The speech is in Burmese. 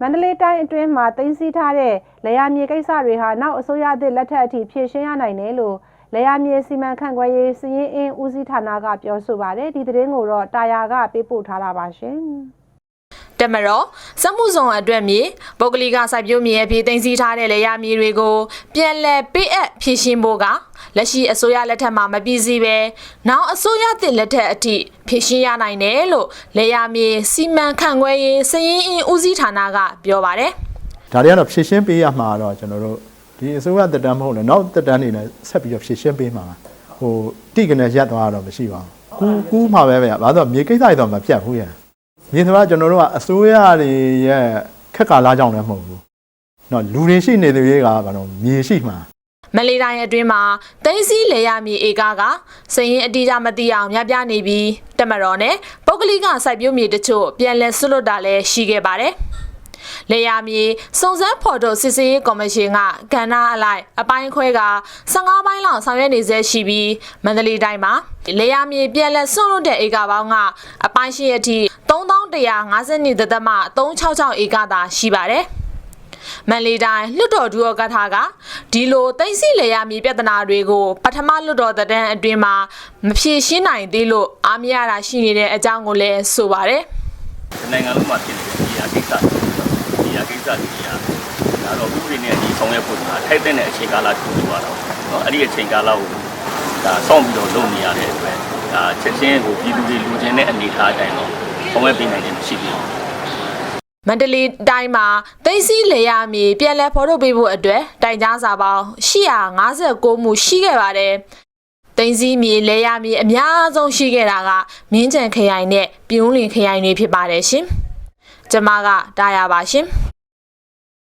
မန္တလေးတိုင်းအတွင်းမှာတင်စီထားတဲ့လေယာမြေကိစ္စတွေဟာနောက်အစိုးရအသစ်လက်ထက်အထိဖြည့်ရှင်းရနိုင်တယ်လို့လေယာမြေစီမံခန့်ခွဲရေးစည်ရင်အင်းဦးစီးဌာနကပြောဆိုပါတယ်ဒီသတင်းကိုတော့တာယာကပေးပို့ထားတာပါရှင် တမတော်စက်မှုဇုံအတွက်မြေပုဂ္ဂလိကစိုက်ပျိုးမြေအဖြစ်တင်စီထားတဲ့လေယာမြေတွေကိုပြန်လည်ပေးအပ်ဖြည့်ရှင်းဖို့ကလက်ရှိအစိုးရလက်ထက်မှာမပြည့်စည်ပဲနောက်အစိုးရသစ်လက်ထက်အထိဖြည့်ရှင်းရနိုင်တယ်လို့လေယာမြေစီမံခန့်ခွဲရေးစည်ရင်အင်းဦးစီးဌာနကပြောပါတယ်ဒါတွေကတော့ဖြည့်ရှင်းပေးရမှာတော့ကျွန်တော်တို့ဒီအစိုးရတက်တန်းမဟုတ်လည်းနောက်တက်တန်းနေနဲ့ဆက်ပြီးတော့ဖြည့်ရှင်းပေးမှာဟိုတိကနေရက်သွားတော့မရှိပါဘူးကူကူးမှာပဲဗျာဘာလို့လဲဆိုတော့မြေကိစ္စတွေတော့မပြတ်ဘူးရ မြင်သမားကျွန်တော်တို့ကအစိုးရတွေရဲ့ခက်ကာလာကြောင့်လည်းမဟုတ်ဘူး။နော်လူတွေရှိနေတဲ့ရေးကဘာလို့မြေရှိမှာမလေးတိုင်းအတွင်းမှာတိုင်းစီလေရမြေဧကကစရင်အတိအကျမသိအောင်များပြားနေပြီးတမတော်နဲ့ပုဂ္ဂလိကစိုက်ပျိုးမြေတချို့ပြန်လည်ဆွလွတ်တာလည်းရှိခဲ့ပါတယ်။လေယာမြေစုံစမ်းဖော်ထုတ်စစ်ဆေးရေးကော်မရှင်ကကဏ္ဍအလိုက်အပိုင်းခွဲက15ပိုင်းလောက်ဆောင်ရွက်နေစေရှိပြီးမန္တလေးတိုင်းမှာလေယာမြေပြန်လည်ဆွလွတ်တဲ့ဧကပေါင်းကအပိုင်းရှိအထိ3000 1152.366ဧကသာရှိပါတယ်။မန်လေးတိုင်းလွှတ်တော်ဒူရောကထာကဒီလိုတိမ့်စီလေယာမြေပြဿနာတွေကိုပထမလွှတ်တော်သတန်းအတွင်းမှာမဖြေရှင်းနိုင်သေးလို့အားမရတာရှိနေတဲ့အကြောင်းကိုလည်းဆိုပါရယ်။နိုင်ငံလုံးမှာဖြစ်နေတဲ့ဒီအကိစ္စဒီအကိစ္စဒီအဒါတော့ဥပဒေနဲ့ဒီဆောင်ရွက်ဖို့ဒါထိုက်တဲ့အချိန်ကာလကိုပြောတာ။နော်အဲ့ဒီအချိန်ကာလကိုဒါစောင့်ပြီးတော့လုပ်နေရတဲ့အတွက်ဒါချက်ချင်းကိုပြည်သူတွေလူချင်းတဲ့အနေထားအတိုင်းတော့ ဆောင်ရွက်ပေးနိုင်ခြင်းမရှိဘူးမန္တလေးတိုင်းမှာသိမ့်စီလေရမည်ပြန်လည်ဖော်ထုတ်ပေးဖို့အတွက်တိုင်ကြားစာပေါင်း859မှုရှိခဲ့ပါတယ်သိန်းစီမြေလဲရမြေအများဆုံးရှိခဲ့တာကမင်းကြံခရိုင်နဲ့ပြုံးလင်ခရိုင်တွေဖြစ်ပါတယ်ရှင်။ကျမကတာယာပါရှင်။